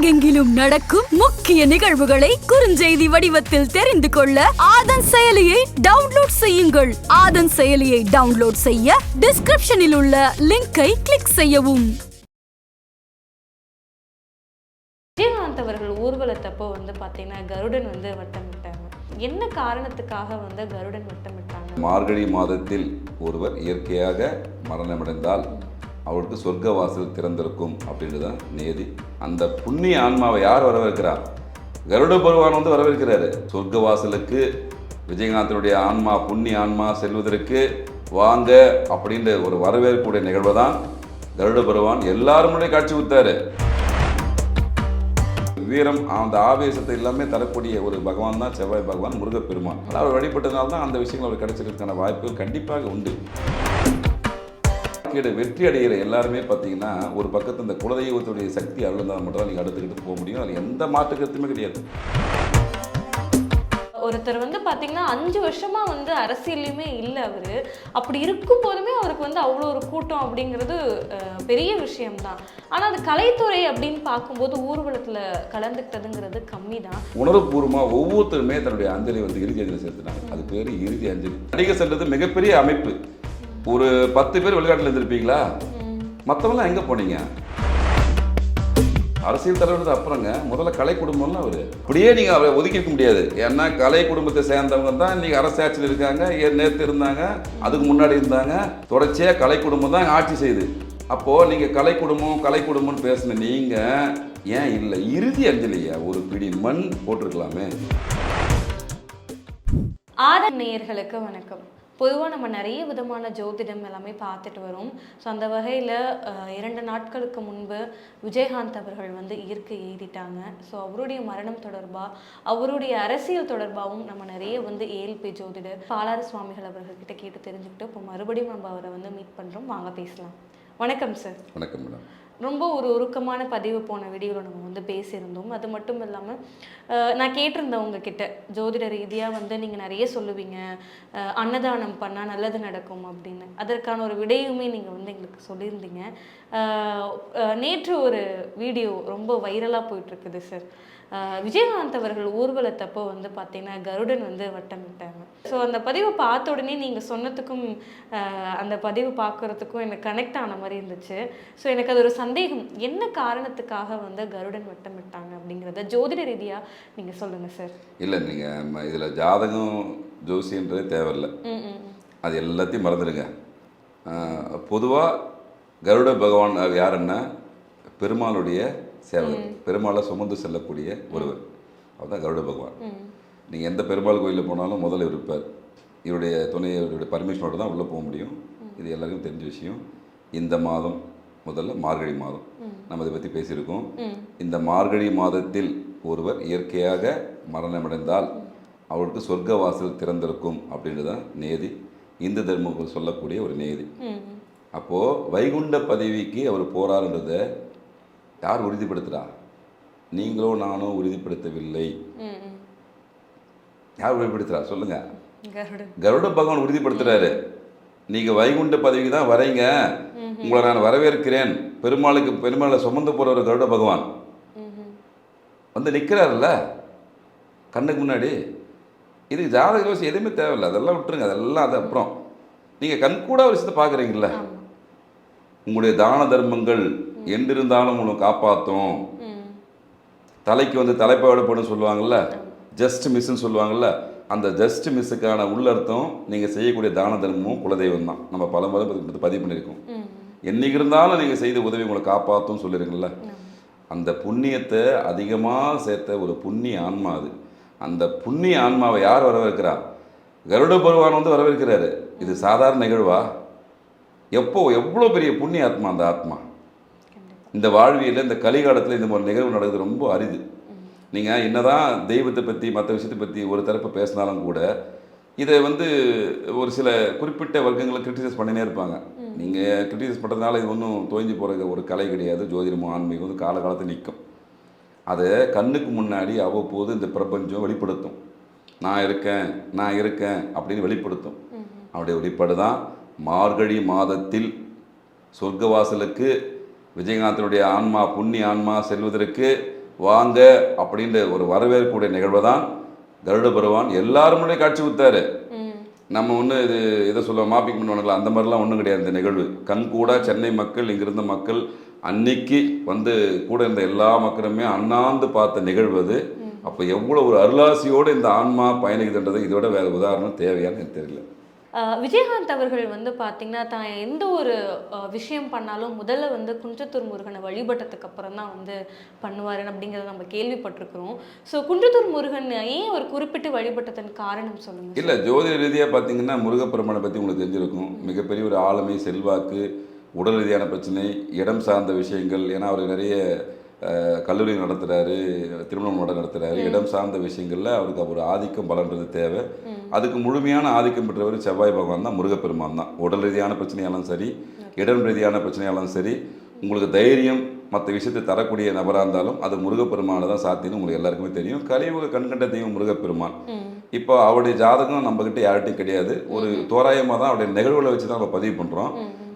உலகெங்கிலும் நடக்கும் முக்கிய நிகழ்வுகளை குறுஞ்செய்தி வடிவத்தில் தெரிந்து கொள்ள ஆதன் செயலியை டவுன்லோட் செய்யுங்கள். ஆதன் செயலியை டவுன்லோட் செய்ய டிஸ்கிரிப்ஷனில் உள்ள லிங்கை கிளிக் செய்யவும். விஜயகாந்த் அவர்கள் ஊர்வலத்தப்போ வந்து பார்த்தீங்கன்னா கருடன் வந்து வட்டமிட்டாங்க. என்ன காரணத்துக்காக வந்து கருடன் வட்டமிட்டாங்க? மார்கழி மாதத்தில் ஒருவர் இயற்கையாக மரணமடைந்தால் அவளுக்கு சொர்க்க வாசல் திறந்திருக்கும் அப்படின்றது தான் நேதி அந்த புண்ணிய ஆன்மாவை யார் வரவேற்கிறா? கருட பகவான் வந்து வரவேற்கிறாரு. சொர்க்க வாசலுக்கு விஜயகாந்தனுடைய ஆன்மா புண்ணிய ஆன்மா செல்வதற்கு வாங்க அப்படின்ற ஒரு வரவேற்கக்கூடிய நிகழ்வு தான் கருட பகவான் எல்லாரும் காட்சி கொடுத்தாரு. வீரம் அந்த ஆவேசத்தை எல்லாமே தரக்கூடிய ஒரு பகவான் தான் செவ்வாய் பகவான் முருகப்பெருமான். அதாவது அவர் வழிபட்டதுனால தான் அந்த விஷயங்கள் அவர் கிடைச்சிருக்கான வாய்ப்புகள் கண்டிப்பாக உண்டு. வாழ்க்கையோட வெற்றி அடைகிற எல்லாருமே பார்த்தீங்கன்னா ஒரு பக்கத்து இந்த குலதெய்வத்துடைய சக்தி அருள்தான் மட்டும் தான் நீங்கள் அடுத்துக்கிட்டு போக முடியும். அதில் எந்த மாற்று கருத்துமே கிடையாது. ஒருத்தர் வந்து பார்த்தீங்கன்னா அஞ்சு வருஷமா வந்து அரசியல்லையுமே இல்லை அவர். அப்படி இருக்கும் போதுமே அவருக்கு வந்து அவ்வளோ ஒரு கூட்டம் அப்படிங்கிறது பெரிய விஷயம்தான். ஆனால் அது கலைத்துறை அப்படின்னு பார்க்கும்போது ஊர்வலத்தில் கலந்துக்கிட்டதுங்கிறது கம்மி தான் உணர்வுபூர்வமாக ஒவ்வொருத்தருமே தன்னுடைய அஞ்சலி வந்து இறுதி அஞ்சலி செலுத்தினாங்க. அது பேர் இறுதி அஞ்சலி. நடிகர் சென்றது மிகப்பெரிய அமைப்பு. ஒரு பத்து பேர் வெளிநாட்டில் இருந்திருப்பீங்களா? மற்றவங்களாம் எங்கே போனீங்க? அரசியல் தலைவர் அப்புறங்க. முதல்ல கலை குடும்பம்லாம் அவர். அப்படியே நீங்கள் அவரை ஒதுக்கி வைக்க முடியாது. ஏன்னா கலை குடும்பத்தை சேர்ந்தவங்க தான் இன்னைக்கு அரசாட்சியில் இருக்காங்க. நேத்து இருந்தாங்க. அதுக்கு முன்னாடி இருந்தாங்க. தொடர்ச்சியாக கலை குடும்பம் தான் ஆட்சி செய்யுது. அப்போது நீங்கள் கலை குடும்பம் கலை குடும்பம்னு பேசின நீங்கள் ஏன் இல்லை? இறுதி அஞ்சலியா? ஒரு பிடி மண் போட்டிருக்கலாமே. ஆதன் நேயர்களுக்கு வணக்கம். பொதுவாக நம்ம நிறைய விதமான ஜோதிடம் எல்லாமே பார்த்துட்டு வரோம். ஸோ அந்த வகையில் இரண்டு நாட்களுக்கு முன்பு விஜயகாந்த் அவர்கள் வந்து இயற்கை ஏறிட்டாங்க ஸோ அவருடைய மரணம் தொடர்பாக அவருடைய அரசியல் தொடர்பாகவும் நம்ம நிறைய வந்து ஏஎல்பி ஜோதிடர் பாலாறு சுவாமிகள் அவர்கள்கிட்ட கேட்டு தெரிஞ்சுக்கிட்டு இப்போ மறுபடியும் நம்ம அவரை வந்து மீட் பண்ணுறோம் வாங்க பேசலாம். வணக்கம் சார் வணக்கம் மேடம் ரொம்ப ஒரு உருக்கமான பதிவு போன வீடியோவில் நம்ம வந்து பேசியிருந்தோம். அது மட்டும் இல்லாமல் நான் கேட்டிருந்தேன் உங்ககிட்ட ஜோதிட ரீதியாக வந்து நீங்கள் நிறைய சொல்லுவீங்க அன்னதானம் பண்ணால் நல்லது நடக்கும் அப்படின்னு. அதற்கான ஒரு விடையுமே நீங்கள் வந்து எங்களுக்கு சொல்லியிருந்தீங்க. நேற்று ஒரு வீடியோ ரொம்ப வைரலாக போயிட்டுருக்குது சார். விஜயகாந்த் அவர்கள் ஊர்வலத்தப்போ வந்து பார்த்தீங்கன்னா கருடன் வந்து வட்டமிட்டாங்க. ஸோ அந்த பதிவை பார்த்த உடனே நீங்கள் சொன்னதுக்கும் அந்த பதிவு பார்க்குறதுக்கும் எனக்கு கனெக்ட் ஆன மாதிரி இருந்துச்சு. ஸோ எனக்கு அது ஒரு சந்தேகம். என்ன காரணத்துக்காக வந்து கருடன் வட்டமிட்டாங்க அப்படிங்கிறத ஜோதிட ரீதியாக நீங்கள் சொல்லுங்கள் சார் இல்லை நீங்கள் இதில் ஜாதகம் ஜோசியன்றதே தேவையில்லை. அது எல்லாத்தையும் மறந்துடுங்க. பொதுவாக கருட பகவான் யாருன்னா பெருமாளுடைய சேவகர் பெருமாளை சுமந்து செல்லக்கூடிய ஒருவர். அவர் தான் கருட பகவான். நீங்கள் எந்த பெருமாள் கோயிலில் போனாலும் முதல்ல இருப்பார். இவருடைய துணை இவருடைய பர்மிஷனோட தான் உள்ளே போக முடியும். இது எல்லாருக்கும் தெரிஞ்ச விஷயம். இந்த மாதம் முதல்ல மார்கழி மாதம். நம்ம இதை பற்றி பேசியிருக்கோம். இந்த மார்கழி மாதத்தில் ஒருவர் இயற்கையாக மரணமடைந்தால் அவருக்கு சொர்க்க வாசல் திறந்திருக்கும் அப்படின்றது தான் நேதி இந்து தர்மம் சொல்லக்கூடிய ஒரு நேதி. அப்போது வைகுண்ட பதவிக்கு அவர் போறாருன்றத யார் உறுதிப்படுத்துகிறா நீங்களோ நானோ உறுதிப்படுத்தவில்லை. யார் உறுதிப்படுத்துறா? சொல்லுங்க. கருட. பகவான் உறுதிப்படுத்துறாரு. நீங்க வைகுண்ட பதவிக்கு தான் வரீங்க. உங்களை நான் வரவேற்கிறேன். பெருமாளுக்கு பெருமாளை சுமந்து போற ஒரு கருட பகவான். வந்து நிற்கிறாருல்ல கண்ணுக்கு முன்னாடி. இதுக்கு ஜாதக யோசி எதுவுமே தேவையில்லை. அதெல்லாம் விட்டுருங்க. அதெல்லாம் அது அப்புறம். நீங்கள் கண்கூட ஒரு விஷயத்தை பார்க்குறீங்கள உங்களுடைய தான தர்மங்கள் என்றிருந்தாலும் உங்களை காப்பாற்றும் தலைக்கு வந்து தலைப்பாடுபடும் சொல்லுவாங்கல்ல? ஜஸ்ட் மிஸ்ன்னு சொல்லுவாங்கல்ல? அந்த ஜஸ்ட் மிஸ்ஸுக்கான உள்ளர்த்தம் நீங்கள் செய்யக்கூடிய தான தர்மமும் குலதெய்வம் தான். நம்ம பல முறை பதிவு பண்ணியிருக்கோம். ம். என்னைக்கு இருந்தாலும் நீங்கள் செய்த உதவி உங்களை காப்பாற்றும் சொல்லிருங்கல்ல அந்த புண்ணியத்தை அதிகமாக சேர்த்த ஒரு புண்ணிய ஆன்மா அது. அந்த புண்ணிய ஆன்மாவை யார் வரவேற்கிறா? கருட பகவான் வந்து வரவேற்கிறாரு. இது சாதாரண நிகழ்வா? எப்போ எவ்வளோ பெரிய புண்ணிய ஆத்மா அந்த ஆத்மா? இந்த வாழ்வியலில் இந்த கலிகாலத்தில் இந்த மாதிரி நிகழ்வு நடக்குது ரொம்ப அரிது. நீங்கள் என்னதான் தெய்வத்தை பற்றி மற்ற விஷயத்தை பற்றி ஒரு தரப்பு பேசினாலும் கூட இதை வந்து ஒரு சில குறிப்பிட்ட வர்க்கங்களை கிரிட்டிசைஸ் பண்ணினே இருப்பாங்க. நீங்கள் கிரிட்டிசைஸ் பண்ணுறதுனால இது ஒன்றும் தோய்ஞ்சு போகிற ஒரு கலை கிடையாது. ஜோதிடமும் ஆன்மீகம் வந்து காலகாலத்தில் நிற்கும் அதை கண்ணுக்கு முன்னாடி அவ்வப்போது இந்த பிரபஞ்சம் வெளிப்படுத்தும். நான் இருக்கேன் நான் இருக்கேன் அப்படின்னு வெளிப்படுத்தும். அவருடைய வெளிப்பாடு தான் மார்கழி மாதத்தில் சொர்க்கவாசலுக்கு விஜயகாந்தனுடைய ஆன்மா புண்ணிய ஆன்மா செல்வதற்கு வாங்க அப்படின்ற ஒரு வரவேற்கக்கூடிய நிகழ்வை தான் கருட பகவான் எல்லாரும் முன்னாடி காட்சி கொடுத்தாரு. நம்ம ஒன்று இது இதை சொல்லுவோம் மாப்பிங் பண்ணுவாங்களா அந்த மாதிரிலாம் ஒன்றும் கிடையாது இந்த நிகழ்வு. கண் கூட சென்னை மக்கள் இங்கிருந்த மக்கள் அன்னைக்கு வந்து கூட இருந்த எல்லா மக்களுமே அண்ணாந்து பார்த்த நிகழ்வு அது. அப்போ எவ்வளோ ஒரு அருளாசியோடு இந்த ஆன்மா பயணிக்குதுன்றது இதோட வேற உதாரணம் தேவையான்னு எனக்கு தெரியல. விஜயகாந்த் அவர்கள் வந்து பார்த்தீங்கன்னா தான் எந்த ஒரு விஷயம் பண்ணாலும் முதல்ல வந்து குன்றத்தூர் முருகனை வழிபட்டதுக்கு அப்புறம் தான் வந்து பண்ணுவார் அப்படிங்கிறத நம்ம கேள்விப்பட்டிருக்கிறோம். ஸோ குன்றத்தூர் முருகன் ஏன் ஒரு குறிப்பிட்டு வழிபட்டதன் காரணம் சொல்லுங்க இல்லை ஜோதிட ரீதியாக பார்த்தீங்கன்னா முருகப்பெருமானை பற்றி உங்களுக்கு தெரிஞ்சிருக்கும். மிகப்பெரிய ஒரு ஆளுமை செல்வாக்கு உடல் ரீதியான பிரச்சனை இடம் சார்ந்த விஷயங்கள். ஏன்னா அவர் நிறைய கல்லூரி நடத்துகிறாரு திருமணம் நட நடத்துகிறாரு இடம் சார்ந்த விஷயங்களில் அவருக்கு ஒரு ஆதிக்கம் பலன்றது தேவை. அதுக்கு முழுமையான ஆதிக்கம் பெற்றவர் செவ்வாய் பகவான் தான் முருகப்பெருமான் தான். உடல் ரீதியான பிரச்சனையாலும் சரி இடம் ரீதியான பிரச்சனையாலும் சரி உங்களுக்கு தைரியம் மற்ற விஷயத்தை தரக்கூடிய நபராக இருந்தாலும் அது முருகப்பெருமானை தான் சாத்தின்னு உங்களுக்கு எல்லாருக்குமே தெரியும். கலியுக கண்கண்ட தெய்வம் முருகப்பெருமான் இப்போ அவருடைய ஜாதகம் நம்மக்கிட்ட யார்கிட்டையும் கிடையாது. ஒரு தோராயமாக தான் அவருடைய நிகழ்வுகளை வச்சு தான் நம்ம பதிவு பண்ணுறோம்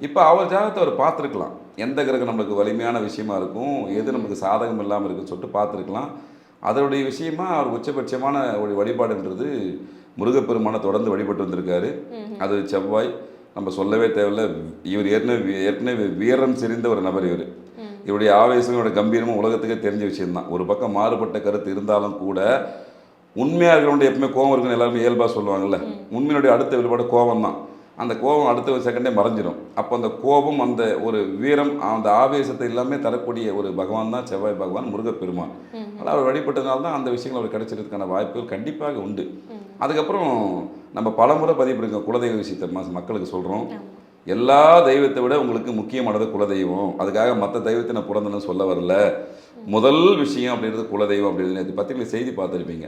இப்போ அவர் ஜாதகத்தை அவர் பார்த்துருக்கலாம். எந்த கிரகம் நம்மளுக்கு வலிமையான விஷயமா இருக்கும் எது நமக்கு சாதகம் இல்லாமல் இருக்குன்னு சொல்லிட்டு பார்த்துருக்கலாம். அதனுடைய விஷயமா அவர் உச்சபட்சமான ஒரு வழிபாடுன்றது முருகப்பெருமானை தொடர்ந்து வழிபட்டு வந்திருக்காரு. அது செவ்வாய். நம்ம சொல்லவே தேவையில்ல. இவர் ஏற்கனவே ஏற்கனவே வீரம் செறிந்த ஒரு நபர் இவர். இவருடைய ஆவேசம் இவருடைய கம்பீரமும் உலகத்துக்கே தெரிஞ்ச விஷயம்தான். ஒரு பக்கம் மாறுபட்ட கருத்து இருந்தாலும் கூட உண்மையாக இருக்கிறவங்க எப்பவுமே கோவம் இருக்குன்னு எல்லாருமே இயல்பாக சொல்லுவாங்கல்ல. உண்மையினுடைய அடுத்த வெளிப்பாடு கோபம் தான் அந்த கோபம் அடுத்த ஒரு செகண்டே மறைஞ்சிடும் அப்போ அந்த கோபம் அந்த ஒரு வீரம் அந்த ஆவேசத்தை எல்லாமே தரக்கூடிய ஒரு பகவான் தான் செவ்வாய் பகவான் முருகப்பெருமான். அதனால் அவர் வழிபட்டதுனால தான் அந்த விஷயங்கள் அவர் கிடைச்சிருக்கிறதுக்கான வாய்ப்புகள் கண்டிப்பாக உண்டு. அதுக்கப்புறம் நம்ம பலமுறை பதிவு பண்ணிருக்கோம் குலதெய்வ விஷயத்தை மக்களுக்கு சொல்கிறோம் எல்லா தெய்வத்தை விட உங்களுக்கு முக்கியமானது குலதெய்வம். அதுக்காக மற்ற தெய்வத்தை நான் பிறந்தேன்னு சொல்ல வரல. முதல் விஷயம் அப்படின்றது குலதெய்வம் அப்படின்னு நேற்று பத்திரிகை செய்தி பார்த்துருப்பீங்க.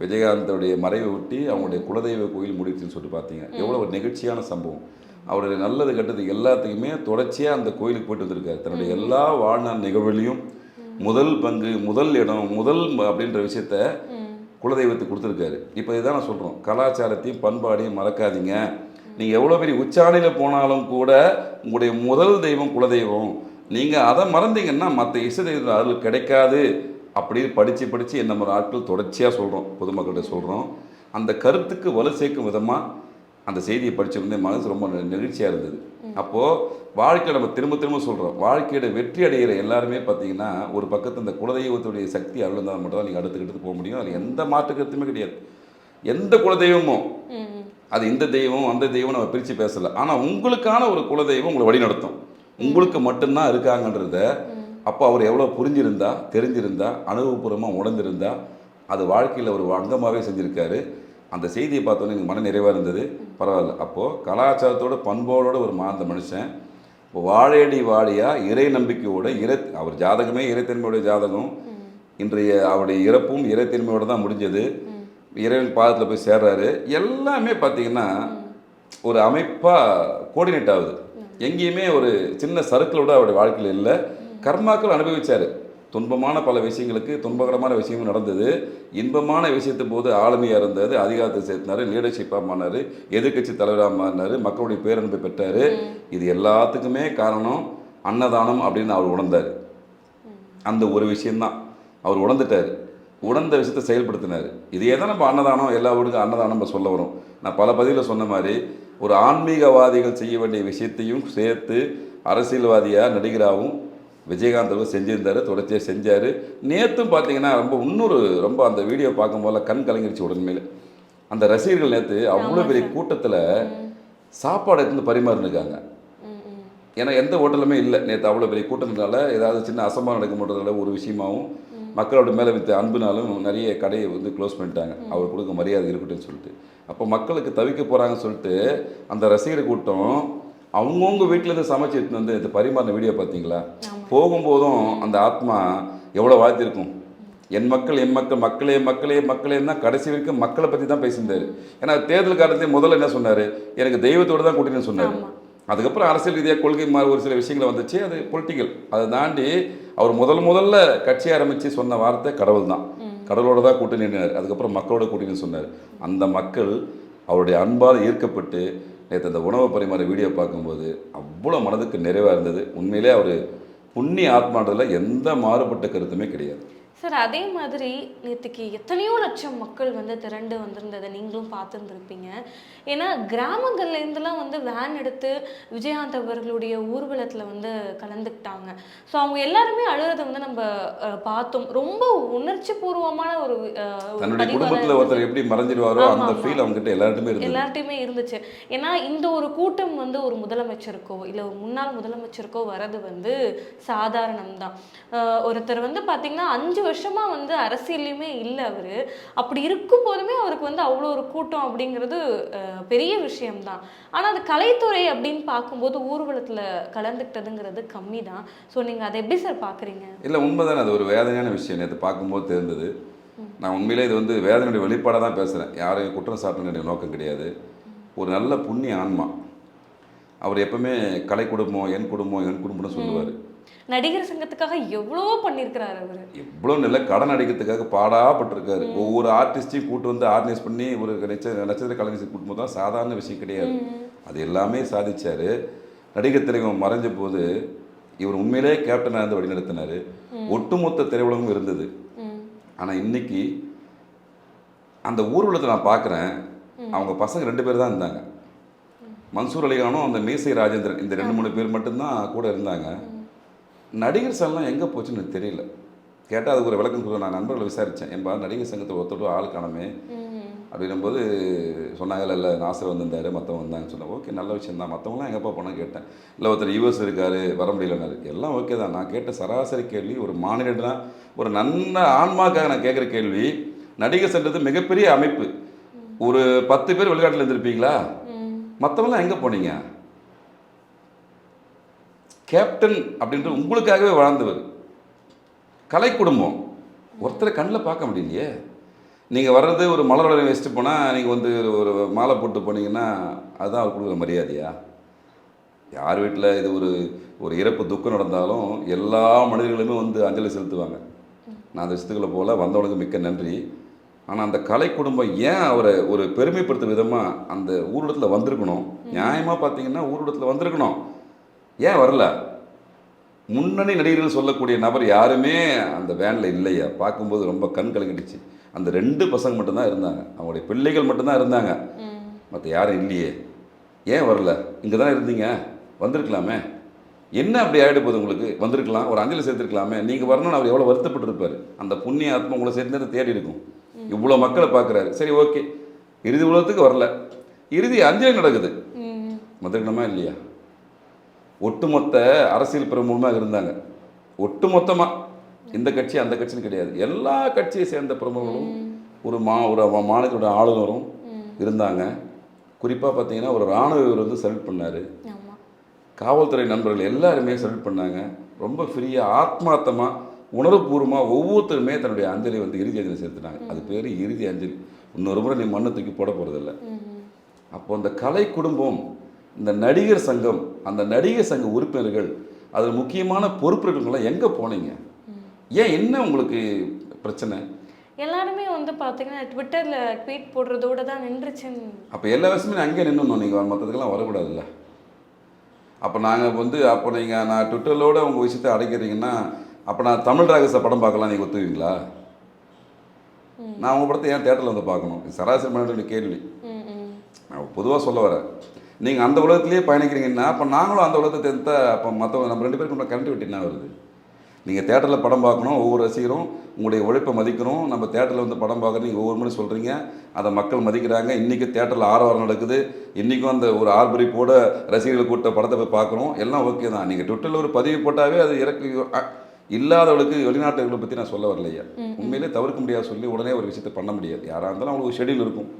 விஜயகாந்தோடைய மறைவை ஒட்டி அவங்களுடைய குலதெய்வ கோயில் முடிச்சுன்னு சொல்லிட்டு பார்த்தீங்க. எவ்வளோ ஒரு நெகிழ்ச்சியான சம்பவம். அவருடைய நல்லது கெட்டது எல்லாத்துக்குமே தொடர்ச்சியாக அந்த கோயிலுக்கு போயிட்டு வந்திருக்காரு. தன்னுடைய எல்லா வாழ்நாள் நிகழ்வுலையும் முதல் பங்கு முதல் இடம் முதல் அப்படின்ற விஷயத்த குலதெய்வத்துக்கு கொடுத்துருக்காரு. இப்போ இதுதான் நான் சொல்கிறோம் கலாச்சாரத்தையும் பண்பாடையும் மறக்காதீங்க. நீங்கள் எவ்வளோ பெரிய உச்சாணியில் போனாலும் கூட உங்களுடைய முதல் தெய்வம் குலதெய்வம். நீங்கள் அதை மறந்தீங்கன்னா மற்ற இசை தெய்வம் அருள் கிடைக்காது அப்படின்னு படித்து படித்து என்ன மாதிரி ஆட்கள் தொடர்ச்சியாக சொல்கிறோம் பொதுமக்கள்கிட்ட சொல்கிறோம் அந்த கருத்துக்கு வலு சேர்க்கும் விதமாக அந்த செய்தியை படிச்சிருந்தே மனசு ரொம்ப நெகிழ்ச்சியாக இருந்தது. அப்போது வாழ்க்கையில் நம்ம திரும்ப திரும்ப சொல்கிறோம் வாழ்க்கையோட வெற்றி அடைகிற எல்லாருமே பார்த்தீங்கன்னா ஒரு பக்கத்து இந்த குலதெய்வத்துடைய சக்தி அருள் இருந்தால் மட்டும் தான் நீங்கள் அடுத்துக்கிட்டு போக முடியும். அதில் எந்த மாற்று கருத்துமே கிடையாது. எந்த குலதெய்வமும் அது இந்த தெய்வம் அந்த தெய்வம் நம்ம பிரித்து பேசலை. ஆனால் உங்களுக்கான ஒரு குலதெய்வம் உங்களை வழிநடத்தும். உங்களுக்கு மட்டும்தான் இருக்காங்கன்றத அப்போ அவர் எவ்வளோ புரிஞ்சிருந்தா தெரிஞ்சிருந்தா அனுபவபூர்வமாக உணர்ந்திருந்தா அது வாழ்க்கையில் ஒரு அங்கமாகவே செஞ்சுருக்காரு. அந்த செய்தியை பார்த்தோன்னே எனக்கு மன நிறைவாக இருந்தது. பரவாயில்ல. அப்போது கலாச்சாரத்தோட பண்போட ஒரு மாந்த மனுஷன். இப்போ வாழையடி வாழியாக இறை நம்பிக்கையோட இறை அவர் ஜாதகமே இறைத்தன்மையோட ஜாதகம். இன்றைய அவருடைய இறப்பும் இறைத்தன்மையோட தான் முடிஞ்சது. இறைவன் பாதத்தில் போய் சேர்றாரு. எல்லாமே பார்த்தீங்கன்னா ஒரு அமைப்பாக கோஆர்டினேட் ஆகுது. எங்கேயுமே ஒரு சின்ன சர்க்கிளோட அவருடைய வாழ்க்கையில் இல்லை. கர்மாக்கள் அனுபவிச்சார். துன்பமான பல விஷயங்களுக்கு துன்பகரமான விஷயங்கள் நடந்தது. இன்பமான விஷயத்து போது ஆளுமையாக இருந்தது அதிகாரத்தை சேர்த்தினார் லீடர்ஷிப்பாக மாறினார் எதிர்க்கட்சி தலைவராக மாறினார் மக்களுடைய பேரன்பை பெற்றார். இது எல்லாத்துக்குமே காரணம் அன்னதானம் அப்படின்னு அவர் உணர்ந்தார். அந்த ஒரு விஷயம்தான். அவர் உணர்ந்துட்டார். உணர்ந்த விஷயத்தை செயல்படுத்தினார். இதையே தான் நம்ம அன்னதானம் எல்லா வீடுக்கும் அன்னதானம் நம்ம சொல்ல வரோம். நான் பல பதிவில் சொன்ன மாதிரி ஒரு ஆன்மீகவாதிகள் செய்ய வேண்டிய விஷயத்தையும் சேர்த்து அரசியல்வாதியாக நடிகராகவும் விஜயகாந்த் அவர்கள் செஞ்சிருந்தார் தொடர்ச்சியாக செஞ்சார். நேற்றும் பார்த்தீங்கன்னா ரொம்ப இன்னொரு ரொம்ப அந்த வீடியோ பார்க்கும் போல கண் கலங்கிருச்சு உடன்மையில். அந்த ரசிகர்கள் நேற்று அவ்வளோ பெரிய கூட்டத்தில் சாப்பாடு எடுத்து பரிமாறினுக்காங்க ஏன்னா எந்த ஹோட்டலுமே இல்லை. நேற்று அவ்வளோ பெரிய கூட்டத்தினால ஏதாவது சின்ன அசம்பாரம் நடக்கும்ன்றதால ஒரு விஷயமாவும் மக்களோட மேலே வித்த அன்புனாலும் நிறைய கடையை வந்து க்ளோஸ் பண்ணிட்டாங்க. அவர் கொடுக்க மரியாதை இருக்கட்டும்னு சொல்லிட்டு. அப்போ மக்களுக்கு தவிக்க போகிறாங்கன்னு சொல்லிட்டு அந்த ரசிகர் கூட்டம் அவங்கவுங்க வீட்டிலேருந்து சமைச்சு எடுத்துன்னு வந்து இந்த பரிமாறின வீடியோ பார்த்தீங்களா போகும்போதும் அந்த ஆத்மா எவ்வளோ வாழ்த்திருக்கும் என் மக்கள் என் மக்கள் மக்களே மக்களே மக்களே தான் கடைசி வரைக்கும் மக்களை பற்றி தான் பேசியிருந்தாரு. ஏன்னா தேர்தல் காலத்திலே முதல்ல என்ன சொன்னார்? எனக்கு தெய்வத்தோடு தான் கூட்டின்னு சொன்னார் அதுக்கப்புறம் அரசியல் ரீதியாக கொள்கை மாறி ஒரு சில விஷயங்கள் வந்துச்சு. அது பொலிட்டிக்கல் அதை தாண்டி அவர் முதல் முதல்ல கட்சி ஆரம்பித்து சொன்ன வார்த்தை கடவுள் தான். கடவுளோட தான் கூட்டணி நின்னார். அதுக்கப்புறம் மக்களோட கூட்டணி சொன்னார். அந்த மக்கள் அவருடைய அன்பால் ஈர்க்கப்பட்டு நேற்று அந்த உணவு பரிமாற வீடியோ பார்க்கும்போது அவ்வளோ மனதுக்கு நிறைவாக இருந்தது. உண்மையிலே அவர் புண்ணிய ஆத்மான்றதுல எந்த மாறுபட்ட கருத்துமே கிடையாது. சார் அதே மாதிரி நேற்றுக்கு எத்தனையோ லட்சம் மக்கள் வந்து திரண்டு வந்திருந்ததை நீங்களும் பார்த்துருந்துருப்பீங்க. ஏன்னா கிராமங்கள்ல இருந்துலாம் வந்து வேன் எடுத்து விஜயகாந்த் அவர்களுடைய ஊர்வலத்தில் வந்து கலந்துக்கிட்டாங்க. ஸோ அவங்க எல்லாருமே அழுறதை வந்து நம்ம பார்த்தோம். ரொம்ப உணர்ச்சி பூர்வமான ஒரு குடும்பத்துல. ஒருத்தர் எப்படி மறைஞ்சிருவாரோ ஆமா, அந்த. ஃபீல் அவங்க கிட்ட எல்லார்ட்டுமே எல்லார்ட்டையுமே இருந்துச்சு. ஏன்னா இந்த ஒரு கூட்டம் வந்து ஒரு முதலமைச்சருக்கோ இல்லை ஒரு முன்னாள் முதலமைச்சருக்கோ வர்றது வந்து சாதாரணம் தான் ஒருத்தர் வந்து பார்த்தீங்கன்னா அஞ்சு வருஷமா வந்து அரசியல்லையுமே இல்லை அவர். அப்படி இருக்கும் போதுமே அவருக்கு வந்து அவ்வளோ ஒரு கூட்டம் அப்படிங்கிறது பெரிய விஷயம்தான். ஆனால் அது கலைத்துறை அப்படின்னு பார்க்கும்போது ஊர்வலத்தில் கலந்துக்கிட்டதுங்கிறது கம்மி தான் ஸோ நீங்கள் அதை எப்படி சார் பார்க்குறீங்க? இல்லை உண்மைதானே. அது ஒரு வேதனையான விஷயம். நேற்று பார்க்கும்போது தெரிந்தது. நான் உண்மையிலே இது வந்து வேதனையுடைய வெளிப்பாடாக தான் பேசுகிறேன் யாரையும் குற்றம் சாட்டணும் என்னுடைய நோக்கம் கிடையாது. ஒரு நல்ல புண்ணிய ஆன்மா. அவர் எப்பவுமே கலை குடும்பம் என் குடும்பம் என் குடும்பம்னு சொல்லுவார். நடிகர் சங்கத்துக்காக எவ்வளவோ பண்ணியிருக்கிறார் அவர். எவ்வளோ நல்ல கடன் அடிக்கிறதுக்காக பாடாப்பட்டிருக்காரு. ஒவ்வொரு ஆர்டிஸ்டையும் கூட்டு வந்து ஆர்கனைஸ் பண்ணி ஒரு நட்ச நட்சத்திர கலைஞர் கூட்டும் தான் சாதாரண விஷயம் கிடையாது. அது எல்லாமே சாதிச்சாரு. நடிகர் திரைவம் மறைஞ்ச போது இவர் உண்மையிலே கேப்டனாக இருந்து வழிநடத்தினாரு. ஒட்டுமொத்த திரையுலகம் இருந்தது. ஆனால் இன்னைக்கு அந்த ஊர்வலத்தை நான் பார்க்குறேன். அவங்க பசங்க ரெண்டு பேர் தான் இருந்தாங்க. மன்சூர் அலிகானும் அந்த மீசை ராஜேந்திரன் இந்த ரெண்டு மூணு பேர் மட்டும்தான் கூட இருந்தாங்க. நடிகர் சங்கம்லாம் எங்கே போச்சுன்னு எனக்கு தெரியல. கேட்டால் அதுக்கு ஒரு விளக்கம் சொல்ல நான் நண்பர்களை விசாரித்தேன் என்பா நடிகர் சங்கத்தை ஒருத்தர் ஆள் காணமே. அப்படின்னும்போது சொன்னாங்கல்ல இல்லை நாசர் வந்திருந்தாரு மற்றவங்க வந்தாங்கன்னு சொன்னேன். ஓகே நல்ல விஷயம் தான். மற்றவங்களாம் எங்கப்பா போனால் கேட்டேன். இல்லை ஒருத்தர் யூஎஸ் இருக்காரு வர முடியலன்னாரு. எல்லாம் ஓகே தான். நான் கேட்ட சராசரி கேள்வி ஒரு மாநிலம்னா ஒரு நல்ல ஆன்மாக்காக நான் கேட்குற கேள்வி நடிகர் சங்கத்து மிகப்பெரிய அமைப்பு. ஒரு பத்து பேர் வெளிநாட்டில் இருந்திருப்பீங்களா? மற்றவங்களாம் எங்கே போனீங்க? கேப்டன் அப்படின்ட்டு உங்களுக்காகவே வாழ்ந்தவர் கலை குடும்பம். ஒருத்தரை கண்ணில் பார்க்க முடியலையே. நீங்கள் வர்றது ஒரு மலர் வச்சுட்டு போனால் நீங்கள் வந்து ஒரு மாலை போட்டு போனீங்கன்னா அதுதான் அவர் கொடுக்குற மரியாதையா? யார் வீட்டில் இது ஒரு ஒரு இறப்பு துக்கம் நடந்தாலும் எல்லா மனிதர்களுமே வந்து அஞ்சலி செலுத்துவாங்க. நான் அந்த விஷயத்துக்குள்ள போல் வந்தவனுக்கு மிக்க நன்றி. ஆனால் அந்த கலை குடும்பம் ஏன் அவரை ஒரு பெருமைப்படுத்தும் விதமாக அந்த ஊர்வலத்தில் வந்திருக்கணும்? நியாயமாக பார்த்தீங்கன்னா ஊர்வலத்தில் வந்திருக்கணும். ஏன் வரல? முன்னணி நடிகர்கள் சொல்லக்கூடிய நபர் யாருமே அந்த வேனில் இல்லையா. பார்க்கும்போது ரொம்ப கண் கலங்கிடுச்சு. அந்த ரெண்டு பசங்க மட்டும்தான் இருந்தாங்க. அவங்களுடைய பிள்ளைகள் மட்டும்தான் இருந்தாங்க. மற்ற யாரும் இல்லையே. ஏன் வரல? இங்கே தான் இருந்தீங்க? வந்திருக்கலாமே. என்ன அப்படி ஆகிட போகுது உங்களுக்கு? வந்திருக்கலாம். ஒரு அஞ்சலி சேர்த்துருக்கலாமே. நீங்கள் வரணும்னு அவர் எவ்வளோ வருத்தப்பட்டிருப்பாரு. அந்த புண்ணிய ஆத்மா உங்களை சேர்ந்து தேடி இருக்கும். இவ்வளோ மக்களை பார்க்குறாரு. சரி ஓகே. இறுதி உலகத்துக்கு வரல. இறுதி அஞ்சலி நடக்குது. வந்திருக்கணுமா இல்லையா? ஒட்டுமொத்த அரசியல் பிரமுகமாக இருந்தாங்க. ஒட்டுமொத்தமாக இந்த கட்சி அந்த கட்சின்னு கிடையாது. எல்லா கட்சியை சேர்ந்த பிரமுகர்களும் ஒரு மா ஒரு மாநிலத்தோட ஆளுநரும் இருந்தாங்க. குறிப்பாக பார்த்தீங்கன்னா ஒரு ராணுவ வீரர் வந்து சல்யூட் பண்ணார். காவல்துறை நண்பர்கள் எல்லாருமே சல்யூட் பண்ணாங்க. ரொம்ப ஃப்ரீயாக ஆத்மார்த்தமாக உணர்வுபூர்வமாக ஒவ்வொருத்தருமே தன்னுடைய அஞ்சலி வந்து இறுதி அஞ்சலி செலுத்தினாங்க. அது பேர் இறுதி அஞ்சலி. இன்னொரு முறை நீ மண்ணை தூக்கி போட போகிறதில்ல அப்போ அந்த கலை குடும்பம் இந்த நடிகர் சங்கம் அந்த நடிகர் சங்க உறுப்பினர்கள் அதில் முக்கியமான பொறுப்பினர்கள்லாம் எங்கே போனீங்க? ஏன் என்ன உங்களுக்கு பிரச்சனை? எல்லாருமே வந்து பார்த்தீங்கன்னா ட்விட்டரில் ட்வீட் போடுறதோட தான் நின்றுச்சுன்னு. அப்போ எல்லா விஷயமே அங்கேயே நின்றுணும் நீங்கள் மற்றதுக்கெல்லாம் வரக்கூடாதுல்ல. அப்போ நாங்கள் வந்து அப்போ நீங்கள் நான் ட்விட்டரோட உங்கள் விஷயத்தை அடைக்கிறீங்கன்னா அப்போ நான் தமிழ் ராகச படம் பார்க்கலாம் நீங்கள் ஒத்துவீங்களா நான் உங்கள் படத்தை ஏன் தேட்டரில் வந்து பார்க்கணும்? சராசரி மனிதனுடைய கேள்வி. நான் பொதுவாக சொல்ல வரேன். நீங்கள் அந்த உலகத்திலேயே பயணிக்கிறீங்கன்னா அப்போ நாங்களும் அந்த உலகத்தை தெரிந்தா அப்போ மற்றவங்க நம்ம ரெண்டு பேருக்கும் கரண்ட் விட்டு என்ன வருது? நீங்கள் தேட்டரில் படம் பார்க்கணும் ஒவ்வொரு ரசிகரும் உங்களுடைய உழைப்பை மதிக்கணும். நம்ம தேட்டரில் வந்து படம் பார்க்குறது நீங்கள் ஒவ்வொரு முறை சொல்கிறீங்க அதை மக்கள் மதிக்கிறாங்க. இன்றைக்கி தேட்டரில் ஆரவாரம் நடக்குது. இன்றைக்கும் அந்த ஒரு ஆர்பரிப்போட ரசிகர்கள் கூட்ட படத்தை போய் பார்க்குறோம் எல்லாம் ஓகே தான். நீங்கள் ட்விட்டரில் ஒரு பதிவு போட்டாவே அது இறக்கு இல்லாதவளுக்கு வெளிநாட்டுகளை பற்றி நான் சொல்ல வரலையா? உண்மையிலே தவிர்க்க முடியாது சொல்லி உடனே ஒரு விஷயத்தை பண்ண முடியாது. யாராக இருந்தாலும் அவங்களுக்கு ஷெடியூல் இருக்கும்.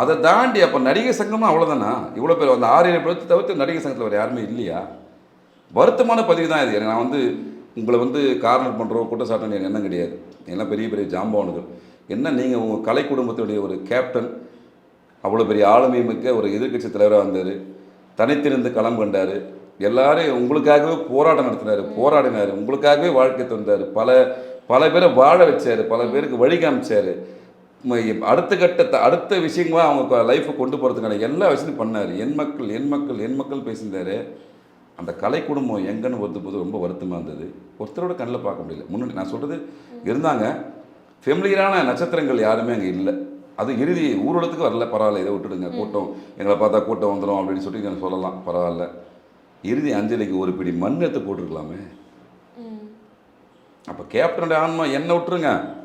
அதை தாண்டி அப்போ நடிகர் சங்கமும் அவ்வளோதானா இவ்வளோ பேர் அந்த ஆறு ஏழு பேர்த்து தவிர்த்து நடிகர் சங்கத்தில் வேறு யாருமே இல்லையா? வருத்தமான பதிவு தான் இது. நான் வந்து உங்களை வந்து கார்னர் பண்ணுறோம் குற்றச்சாட்டுன்னு எனக்கு எண்ணம் கிடையாது. எல்லாம் பெரிய பெரிய ஜாம்பவான்கள். என்ன நீங்கள் உங்கள் கலை குடும்பத்துடைய ஒரு கேப்டன் அவ்வளோ பெரிய ஆளுமை மிக்க ஒரு எதிர்க்கட்சி தலைவராக வந்தார். தனித்திருந்து களம் கண்டார். எல்லாரையும் உங்களுக்காகவே போராட்டம் நடத்தினார் போராடினார். உங்களுக்காகவே வாழ்க்கை தந்தார். பல பல பேரை வாழ வச்சார் பல பேருக்கு வழி காமிச்சார். அடுத்த கட்ட அடுத்த விஷயங்களா அவங்க லைஃப்பை கொண்டு போகிறதுக்கான எல்லா விஷயத்தையும் பண்ணார். என் மக்கள் என் மக்கள் என் மக்கள் பேசியிருந்தாரு. அந்த கலை குடும்பம் எங்கன்னு ஒருத்தர் போது ரொம்ப வருத்தமாக இருந்தது. ஒருத்தரோட கண்ணில் பார்க்க முடியல. முன்னாடி நான் சொல்கிறது இருந்தாங்க. ஃபெமிலியரான நட்சத்திரங்கள் யாருமே அங்கே இல்லை. அது இறுதி ஊர்வலத்துக்கு வரல. பரவாயில்ல இதை விட்டுடுங்க. கூட்டம் எங்களை பார்த்தா கூட்டம் வந்துடும் அப்படின்னு சொல்லி நீங்கள் சொல்லலாம். பரவாயில்ல. இறுதி அஞ்சலிக்கு ஒரு பிடி மண் எடுத்து போட்டிருக்கலாமே. அப்போ கேப்டனுடைய ஆன்மா என்ன விட்டுருங்க.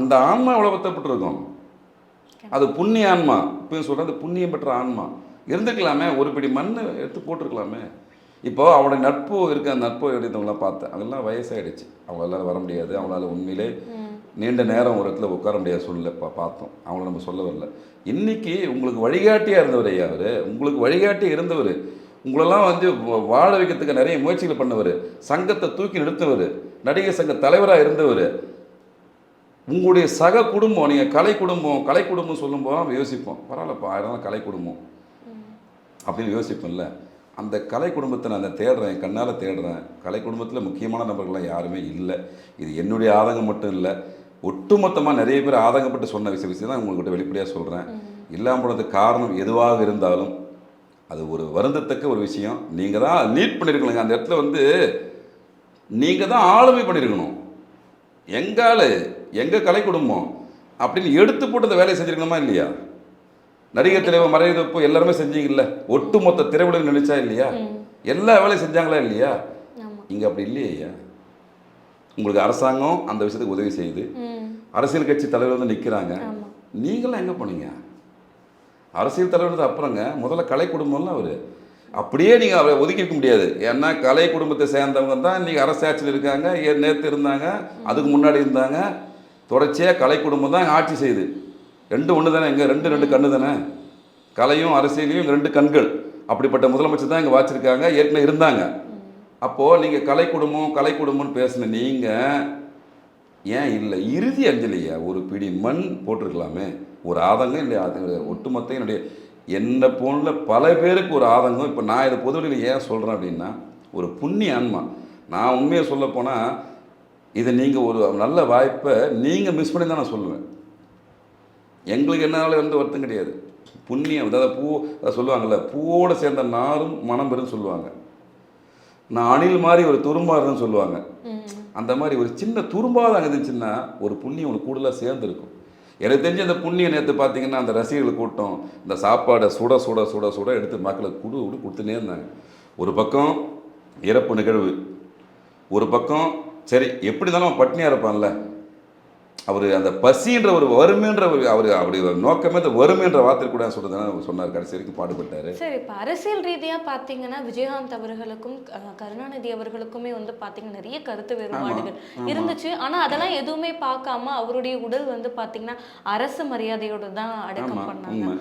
அந்த ஆன்மா எவ்வளோ பத்தப்பட்டிருக்கும் அது புண்ணிய ஆன்மா இப்போ சொல்கிறது புண்ணியம் பெற்ற ஆன்மா. இருந்துக்கலாமே ஒரு பிடி மண் எடுத்து போட்டிருக்கலாமே. இப்போ அவனோட நட்பு இருக்க அந்த நட்பு எடுத்தவங்களாம் பார்த்தேன் அதெல்லாம் வயசாயிடுச்சு. அவங்களால வர முடியாது. அவங்களால உண்மையிலே நீண்ட நேரம் ஒரு இடத்துல உட்கார முடியாத சூழ்நிலை பா பார்த்தோம். அவங்கள நம்ம சொல்ல வரல. இன்னைக்கு உங்களுக்கு வழிகாட்டியாக இருந்தவர் ஐயா அவர். உங்களுக்கு வழிகாட்டியாக இருந்தவர். உங்களெல்லாம் வந்து வாழ வைக்கிறதுக்கு நிறைய முயற்சிகள் பண்ணவர். சங்கத்தை தூக்கி நிறுத்தவர் நடிகர் சங்க தலைவராக இருந்தவர். உங்களுடைய சக குடும்பம் நீங்கள் கலை குடும்பம் கலை குடும்பம் சொல்லும்போது நம்ம யோசிப்போம். பரவாயில்லப்பா அதனால கலை குடும்பம். அப்படின்னு யோசிப்போம்ல. அந்த கலை குடும்பத்தை நான் அதை தேடுறேன் என் கண்ணால் தேடுறேன். கலை குடும்பத்தில் முக்கியமான நபர்கள்லாம் யாருமே இல்லை. இது என்னுடைய ஆதங்கம் மட்டும் இல்லை. ஒட்டுமொத்தமாக நிறைய பேர் ஆதங்கப்பட்டு சொன்ன விஷய விஷயம் தான் உங்கள்கிட்ட வெளிப்படையாக சொல்கிறேன் இல்லாமல் போனதுக்கு காரணம் எதுவாக இருந்தாலும் அது ஒரு வருந்தத்தக்க ஒரு விஷயம். நீங்கள் தான் லீட் பண்ணியிருக்கணுங்க அந்த இடத்துல வந்து நீங்கள் தான் ஆளுமை பண்ணியிருக்கணும் எங்கால் எங்கள் கலை குடும்பம் அப்படின்னு எடுத்து போட்டு அந்த வேலையை செஞ்சுருக்கணுமா இல்லையா? நடிகர் தலைவர் மறைவதப்போ எல்லாருமே செஞ்சீங்கல்ல? ஒட்டுமொத்த திரையுலகம் நினைச்சா இல்லையா? எல்லா வேலையும் செஞ்சாங்களா இல்லையா? இங்கே அப்படி இல்லையே. உங்களுக்கு அரசாங்கம் அந்த விஷயத்துக்கு உதவி செய்யுது. அரசியல் கட்சி தலைவர் வந்து நிற்கிறாங்க நீங்களாம் எங்கே போனீங்க? அரசியல் தலைவர் அப்புறங்க முதல்ல கலை குடும்பம்லாம் அவர். அப்படியே நீங்கள் அவரை ஒதுக்கி வைக்க முடியாது. ஏன்னா கலை குடும்பத்தை சேர்ந்தவங்க தான் இன்றைக்கி அரசாட்சியில் இருக்காங்க. நேத்து இருந்தாங்க. அதுக்கு முன்னாடி இருந்தாங்க. தொடர்ச்சியாக கலை குடும்பம் தான் ஆட்சி செய்யுது. ரெண்டு ஒன்று தானே இங்கே ரெண்டு ரெண்டு கண்ணு தானே கலையும் அரசியலையும் ரெண்டு கண்கள். அப்படிப்பட்ட முதலமைச்சர் தான் இங்கே வாச்சிருக்காங்க. ஏற்கனவே இருந்தாங்க. அப்போது நீங்கள் கலை குடும்பம் கலை குடும்பம்னு பேசின நீங்கள் ஏன் இல்லை? இறுதி அஞ்சலியா? ஒரு பிடி மண் போட்டிருக்கலாமே. ஒரு ஆதங்கம் இல்லை அது ஒட்டுமொத்த என்னுடைய என்னை போன்ற பல பேருக்கு ஒரு ஆதங்கம். இப்போ நான் இதை பொதுவெளியில் ஏன் சொல்கிறேன் அப்படின்னா ஒரு புண்ணிய ஆன்மா. நான் உண்மையை சொல்ல போனால் இதை நீங்கள் ஒரு நல்ல வாய்ப்பை நீங்கள் மிஸ் பண்ணி தான் நான் சொல்லுவேன். எங்களுக்கு என்னால் வந்து வருத்தம் கிடையாது. புண்ணியம் அதாவது பூ அதாவது சொல்லுவாங்கள்ல பூவோடு சேர்ந்த நாரும் மனம் பெறுன்னு சொல்லுவாங்க. நான் அணில் மாதிரி ஒரு துரும்பா இருந்தேன்னு சொல்லுவாங்க அந்த மாதிரி ஒரு சின்ன துரும்பாக இருந்துச்சுன்னா ஒரு புண்ணியம் ஒரு கூடுதலாக சேர்ந்துருக்கும். எனக்கு தெரிஞ்ச அந்த புண்ணியம் நேற்று பார்த்தீங்கன்னா அந்த ரசிகர்கள் கூட்டம் இந்த சாப்பாடை சுட சுட சுட சுட எடுத்து மக்களுக்கு குடு குடு கொடுத்துனே இருந்தாங்க. ஒரு பக்கம் இறப்பு நிகழ்வு ஒரு பக்கம் சரி எப்படி இருந்தாலும் அவன் பட்னியாக இருப்பான்ல? அவர் அந்த பசின்ற ஒரு வறுமைன்ற ஒரு அவர் அப்படி ஒரு நோக்கமே அந்த வறுமைன்ற வார்த்தை கூட சொல்றது சொன்னார் கடைசி வரைக்கும் பாடுபட்டார். சரி இப்போ அரசியல் ரீதியா பார்த்தீங்கன்னா விஜயகாந்த் அவர்களுக்கும் கருணாநிதி அவர்களுக்குமே வந்து பார்த்தீங்கன்னா நிறைய கருத்து வேறுபாடுகள் இருந்துச்சு. ஆனா அதெல்லாம் எதுவுமே பார்க்காம அவருடைய உடல் வந்து பார்த்தீங்கன்னா அரசு மரியாதையோட தான் அடக்கம் பண்ணாங்க.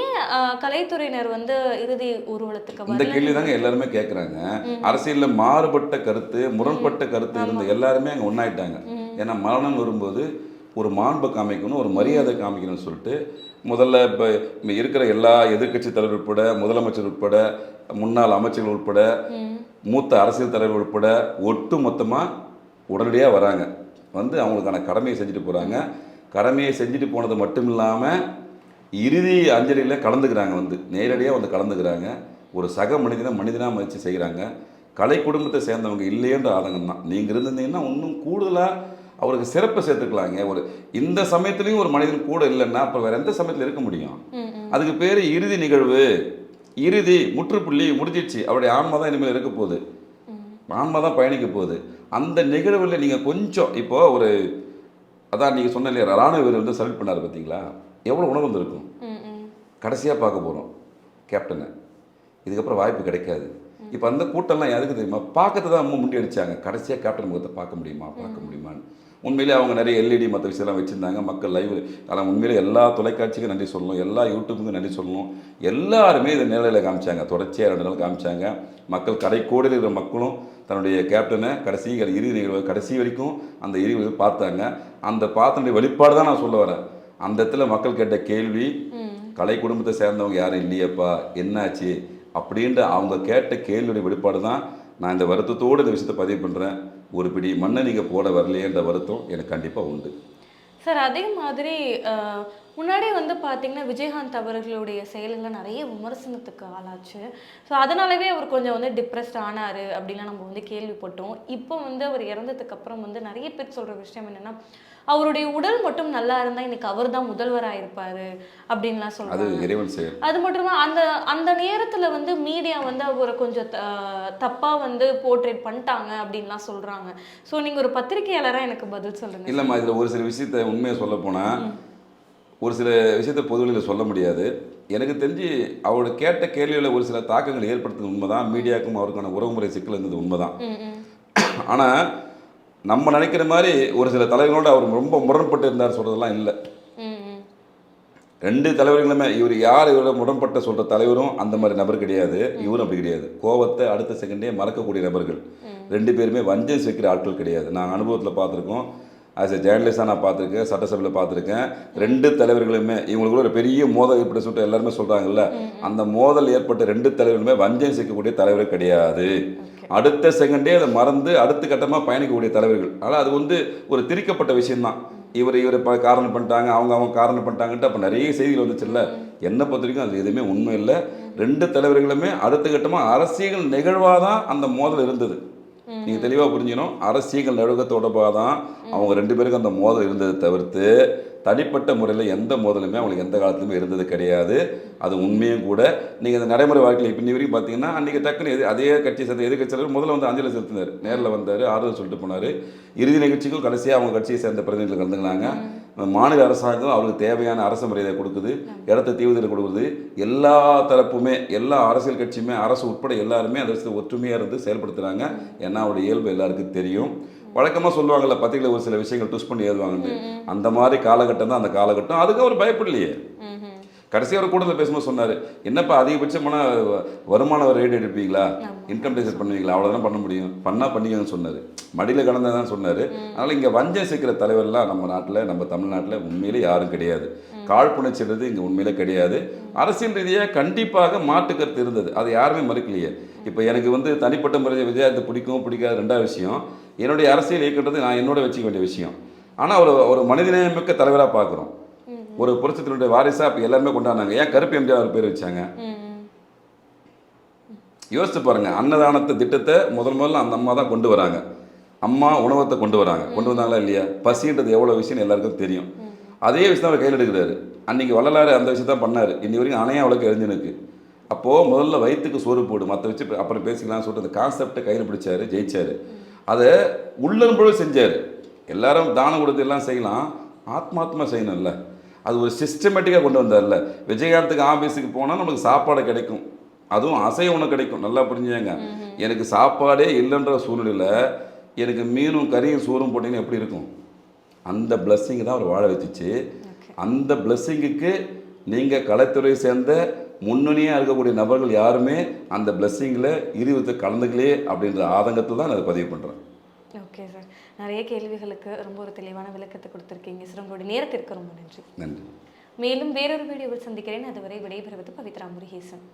ஏன் கலைத்துறையினர் வந்து இறுதி ஊர்வலத்துக்கு இந்த கேள்வி தாங்க எல்லாருமே கேட்குறாங்க அரசியலில் மாறுபட்ட கருத்து முரண்பட்ட கருத்து இருந்த எல்லாருமே அங்கே ஒன்றாயிட்டாங்க ஏன்னா மரணம் வரும்போது ஒரு மாண்பை காமிக்கணும் ஒரு மரியாதை காமிக்கணும்னு சொல்லிட்டு முதல்ல இப்போ இருக்கிற எல்லா எதிர்க்கட்சி தலைவர் உட்பட முதலமைச்சர் உட்பட முன்னாள் அமைச்சர்கள் உட்பட மூத்த அரசியல் தலைவர் உட்பட ஒட்டு மொத்தமாக உடனடியாக வராங்க. வந்து அவங்களுக்கான கடமையை செஞ்சுட்டு போகிறாங்க கடமையை செஞ்சுட்டு போனது மட்டும் இல்லாமல் இறுதி அஞ்சலியில் கலந்துக்கிறாங்க வந்து. நேரடியாக வந்து கலந்துக்கிறாங்க. ஒரு சக மனிதனை மனிதனாக மதித்து செய்கிறாங்க கலை குடும்பத்தை சேர்ந்தவங்க இல்லையன்ற ஆதங்கம் தான் நீங்கள் இருந்திருந்தீங்கன்னா இன்னும் கூடுதலாக அவருக்கு சிறப்பை சேர்த்துக்கலாங்க. ஒரு இந்த சமயத்துலேயும் ஒரு மனிதன் கூட இல்லைன்னா அப்புறம் வேறு எந்த சமயத்தில் இருக்க முடியும். அதுக்கு பேர் இறுதி நிகழ்வு. இறுதி முற்றுப்புள்ளி முடிஞ்சிடுச்சு. அவருடைய ஆன்மா தான் இனிமேல் இருக்க போகுது. ஆன்மா தான் பயணிக்க போகுது. அந்த நிகழ்வில் நீங்கள் கொஞ்சம் இப்போ ஒரு அதான் நீங்கள் சொன்ன இல்லையா ராணுவ வீரர் வந்து செலக்ட் பண்ணார் பார்த்தீங்களா எவ்வளோ உணர்வு வந்திருக்கும். கடைசியாக பார்க்க போகிறோம் கேப்டனை இதுக்கப்புறம் வாய்ப்பு கிடைக்காது. இப்போ அந்த கூட்டம்லாம் எதுக்கு தெரியுமா? பார்க்கறது தான் ரொம்ப முண்டி அடிச்சாங்க. கடைசியாக கேப்டன் முகத்தை பார்க்க முடியுமா? பார்க்க முடியுமான்னு. உண்மையிலே அவங்க நிறைய எல்இடி மற்ற விஷயம்லாம் வச்சுருந்தாங்க. மக்கள் லைவ் ஆனால் உண்மையிலே எல்லா தொலைக்காட்சிக்கும் நன்றி சொல்லணும். எல்லா யூடியூப்புக்கும் நன்றி சொல்லணும். எல்லாருமே இதை நேரலையில் காமிச்சாங்க. தொடர்ச்சியாக ரெண்டு நாள் காமிச்சாங்க. மக்கள் கடைக்கோடியில் இருக்கிற மக்களும் தன்னுடைய கேப்டனை கடைசி இறுதி நிகழ்வு கடைசி வரைக்கும் அந்த இறுதி பார்த்தாங்க. அந்த பார்த்தனுடைய வெளிப்பாடு தான் நான் சொல்ல வரேன். அந்த இடத்துல மக்கள் கேட்ட கேள்வி கலை குடும்பத்தை சேர்ந்தவங்க யாரும் இல்லையப்பா? என்னாச்சு? அப்படின்ற அவங்க கேட்ட கேள்வியுடைய வெளிப்பாடு தான் நான் இந்த வருத்தத்தோடு இந்த விஷயத்தை பதிவு பண்ணுறேன் ஒரு பிடி மண்ணை நீங்கள் போட வரலையேன்ற வருத்தம் எனக்கு கண்டிப்பாக உண்டு. சார் அதே மாதிரி முன்னாடி வந்து பார்த்தீங்கன்னா விஜயகாந்த் அவர்களுடைய செயல்கள் நிறைய விமர்சனத்துக்கு ஆளாச்சு. ஸோ அதனாலவே அவர் கொஞ்சம் வந்து டிப்ரெஸ்ட் ஆனார் அப்படிலாம் நம்ம வந்து கேள்விப்பட்டோம். இப்போ வந்து அவர் இறந்ததுக்கு அப்புறம் வந்து நிறைய பேர் சொல்கிற விஷயம் என்னன்னா அவருடைய உடல் மட்டும் நல்லா இருந்தால் இன்னைக்கு அவர் தான் முதல்வராக இருப்பாரு அப்படின்லாம் செயல். அது மட்டும் அந்த அந்த நேரத்துல வந்து மீடியா வந்து அவரை கொஞ்சம் த- தப்பா வந்து போர்ட்ரேட் பண்ணிட்டாங்க அப்படின்லாம் சொல்றாங்க. ஸோ நீங்க ஒரு பத்திரிகையாளரா எனக்கு பதில் சொல்லுங்க. இல்லைம்மா இதில் ஒரு சில விஷயத்த உண்மையை சொல்ல போனால் ஒரு சில விஷயத்த பொதுவெளியில் சொல்ல முடியாது. எனக்கு தெரிஞ்சு அவரோட கேட்ட கேள்வியில் ஒரு சில தாக்கங்கள் ஏற்படுத்துறது உண்மைதான். மீடியாவுக்கும் அவருக்கான உறவுமுறை சிக்கல் இருந்தது உண்மைதான். ஆனால் நம்ம நினைக்கிற மாதிரி ஒரு சில தலைவர்களோட அவர் ரொம்ப முரண்பட்டு இருந்தார் சொல்கிறதெல்லாம் இல்லை. ரெண்டு தலைவர்களுமே இவர் யார் இவரோட முரண்பட்ட சொல்கிற தலைவரும் அந்த மாதிரி நபர் கிடையாது. இவரும் அப்படி கிடையாது. கோவத்தை அடுத்த செகண்டே மறக்கக்கூடிய நபர்கள். ரெண்டு பேருமே வஞ்சம் வைக்கிற ஆட்கள் கிடையாது. நான் அனுபவத்தில் பார்த்துருக்கோம். ஆஸ் எ ஜேர்னலிஸ்டாக நான் பார்த்துருக்கேன் சட்டசபையில் பார்த்துருக்கேன். ரெண்டு தலைவர்களுமே இவங்களுக்குள்ள ஒரு பெரிய மோதல் ஏற்பட்ட சொல்லிட்டு எல்லாருமே சொல்கிறாங்கல்ல அந்த மோதல் ஏற்பட்ட ரெண்டு தலைவர்களுமே வஞ்சம் சேர்க்கக்கூடிய தலைவர் கிடையாது. அடுத்த செகண்டே அதை மறந்து அடுத்த கட்டமாக பயணிக்கக்கூடிய தலைவர்கள். ஆனால் அது வந்து ஒரு திரிக்கப்பட்ட விஷயம்தான். இவர் இவர் இப்போ காரணம் பண்ணிட்டாங்க அவங்க அவங்க காரணம் பண்ணிட்டாங்கன்ட்டு அப்போ நிறைய செய்திகள் வந்துச்சுல்ல. என்னை பொறுத்த வரைக்கும் அது எதுவுமே உண்மை இல்லை. ரெண்டு தலைவர்களுமே அடுத்த கட்டமாக அரசியல் நிகழ்வாக தான் அந்த மோதல் இருந்தது. நீங்கள் தெளிவாக புரிஞ்சுக்கணும். அரசியல் நிகழ்வு தொடர்பாக தான் அவங்க ரெண்டு பேருக்கும் அந்த மோதல் இருந்ததை தவிர்த்து தனிப்பட்ட முறையில் எந்த மோதலுமே அவங்களுக்கு எந்த காலத்துலையுமே இருந்தது கிடையாது. அது உண்மையும் கூட. நீங்கள் இந்த நடைமுறை வாழ்க்கையில் இப்போ வரைக்கும் பார்த்தீங்கன்னா அன்றைக்கி டக்குன்னு எது அதே கட்சி சேர்ந்த எதிர்கட்சி தலைவர் முதல்ல வந்து அஞ்சலி செலுத்தினார். நேரில் வந்தார் ஆறுதல் சொல்லிட்டு போனார். இறுதி நிகழ்ச்சிக்கும் கடைசியாக அவங்க கட்சியை சேர்ந்த பிரதிநிதிகள் கலந்துக்கினாங்க. மாநில அரசாங்கம் அவருக்கு தேவையான அரசு மரியாதை கொடுக்குது இடத்த தீவிர கொடுக்குது. எல்லா தரப்புமே எல்லா அரசியல் கட்சியுமே அரசு உட்பட எல்லாருமே அந்த விஷயத்தை ஒற்றுமையாக இருந்து செயல்படுத்துகிறாங்க ஏன்னா அவருடைய இயல்பு எல்லாருக்கும் தெரியும். வழக்கமாக சொல்லுவாங்கல்ல பத்திரிகையில் ஒரு சில விஷயங்கள் ட்விஸ்ட் பண்ணி எழுதுவாங்கன்னு. அந்த மாதிரி காலகட்டம் தான் அந்த காலகட்டம். அதுக்கு அவர் பயப்படலையே. ம், ம். கடைசி அவர் கூட்டத்தில் பேசும்போது சொன்னார். என்னப்பா அதிகபட்சமான வருமான வரி ரேட் எடுப்பீங்களா? இன்கம் டேக்ஸ் பண்ணுவீங்களா? அவ்வளோதான் பண்ண முடியும். பண்ணால் பண்ணிக்கன்னு சொன்னார். மடியில் கலந்ததான் சொன்னார். அதனால் இங்கே வஞ்சம் சேர்க்கிற தலைவர்லாம் நம்ம நாட்டில் நம்ம தமிழ்நாட்டில் உண்மையிலே யாரும் கிடையாது. காழ்ப்புணர்ச்சின்றது இங்கே உண்மையிலே கிடையாது. அரசியல் ரீதியாக கண்டிப்பாக மாற்று கருத்து இருந்தது. அது யாருமே மறுக்கலையே. இப்போ எனக்கு வந்து தனிப்பட்ட முறையில் விஜயகாந்த் பிடிக்கும் பிடிக்காத ரெண்டாவது விஷயம் என்னுடைய அரசியல் இயக்கன்றது நான் என்னோட வச்சுக்க வேண்டிய விஷயம். ஆனால் ஒரு ஒரு மனிதநேயமிக்க தலைவராக பார்க்குறோம் ஒரு புரட்சத்தினுடைய வாரிசாக அப்போ எல்லாருமே கொண்டாடினாங்க. ஏன் கருப்பு எம்ஜிஆர் பேர் வச்சாங்க? யோசிச்சு பாருங்க. அன்னதானத்தை திட்டத்தை முதல் முதல்ல அந்த அம்மா தான் கொண்டு வராங்க. அம்மா உணவத்தை கொண்டு வராங்க. கொண்டு வந்தாங்களா இல்லையா? பசின்றது எவ்வளோ விஷயம் எல்லாருக்கும் தெரியும். அதே விஷயம் அவர் கையில் எடுக்கிறாரு. அன்னைக்கு வள்ளலாறு அந்த விஷயம் தான் பண்ணார். இன்னி வரைக்கும் அணையாக அவளுக்கு எரிஞ்சுனுக்கு. அப்போது முதல்ல வயிற்றுக்கு சோறு போடு மற்ற வச்சு அப்புறம் பேசிக்கலாம்னு சொல்லிட்டு அந்த கான்செப்டை கையில் பிடிச்சாரு ஜெயிச்சார். அதை உள்ளன்போடு செஞ்சார். எல்லாரும் தானம் கொடுத்து எல்லாம் செய்யலாம். ஆத்மாத்மா செய்யணும்ல. அது ஒரு சிஸ்டமேட்டிக்காக கொண்டு வந்தார்ல. விஜயகாந்துக்கு ஆஃபீஸுக்கு போனால் நமக்கு சாப்பாடு கிடைக்கும். அதுவும் அசைவ உணவு கிடைக்கும். நல்லா புரிஞ்சுங்க எனக்கு சாப்பாடே இல்லைன்ற சூழ்நிலையில் எனக்கு மீனும் கறியும் சோறும் போட்டிங்கன்னா எப்படி இருக்கும்? அந்த blessing தான் அவர் வாழ வச்சுச்சு. அந்த பிளஸ்ஸிங்குக்கு நீங்கள் கலைத்துறை சேர்ந்த முன்னணியாக இருக்கக்கூடிய நபர்கள் யாருமே அந்த பிளஸ்ஸிங்கில் இருபத்தை கலந்துக்கலே அப்படின்ற ஆதங்கத்தை தான் நான் அதை பதிவு பண்ணுறேன் ஓகே சார் நிறைய கேள்விகளுக்கு ரொம்ப ஒரு தெளிவான விளக்கத்தை கொடுத்துருக்கீங்க. சார் உங்களுடைய நேரத்திற்கு ரொம்ப நன்றி. நன்றி. மேலும் வேறொரு வீடியோவில் சந்திக்கிறேன். அதுவரை விடைபெறுவது பவித்ரா முருகேசன்.